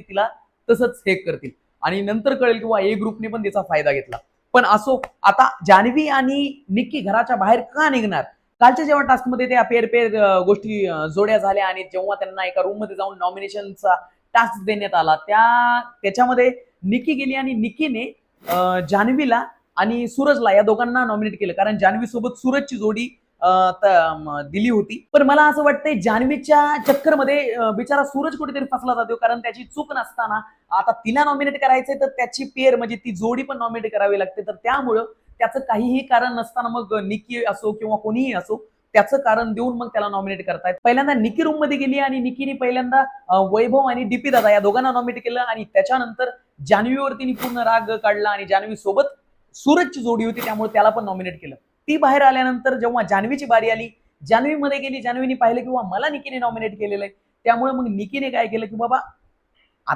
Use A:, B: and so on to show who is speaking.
A: तिला तसंच हे करतील. आणि नंतर कळेल किंवा ए ग्रुपने पण त्याचा फायदा घेतला. पण असो आता जान्हवी आणि निक्की घराच्या बाहेर का निघणार? कालच्या जेव्हा टास्कमध्ये त्या पेर पेर गोष्टी जोड्या झाल्या आणि जेव्हा त्यांना एका रूममध्ये जाऊन नॉमिनेशनचा टास्क देण्यात आला त्या त्याच्यामध्ये निकी गेली आणि निकीने जान्हवीला आणि सूरजला या दोघांना नॉमिनेट केलं. कारण जान्हवी सोबत सूरजची जोडी दिली होती. पण मला असं वाटतंय जान्हवीच्या चक्करमध्ये बिचारा सूरज कुठेतरी फसला जातो. कारण त्याची चूक नसताना आता तिला नॉमिनेट करायचंय तर त्याची पेर म्हणजे ती जोडी पण नॉमिनेट करावी लागते. तर त्यामुळं त्याचं काहीही कारण नसताना मग निकी असो किंवा कोणीही असो त्याचं कारण देऊन मग त्याला नॉमिनेट करतायत. पहिल्यांदा निकी रूममध्ये गेली आणि निकीने पहिल्यांदा वैभव आणि डीपी दादा या दोघांना नॉमिनेट केलं आणि त्याच्यानंतर जान्हवीवर तिने पूर्ण राग काढला आणि जान्हवी सोबत सूरजची जोडी होती त्यामुळे त्याला पण नॉमिनेट केलं. ती बाहेर आल्यानंतर जेव्हा जान्हवीची बारी आली जान्हवीमध्ये गेली जान्हवीने पाहिलं किंवा मला निकीने नॉमिनेट केलेलं आहे त्यामुळे मग निकीने काय केलं की बाबा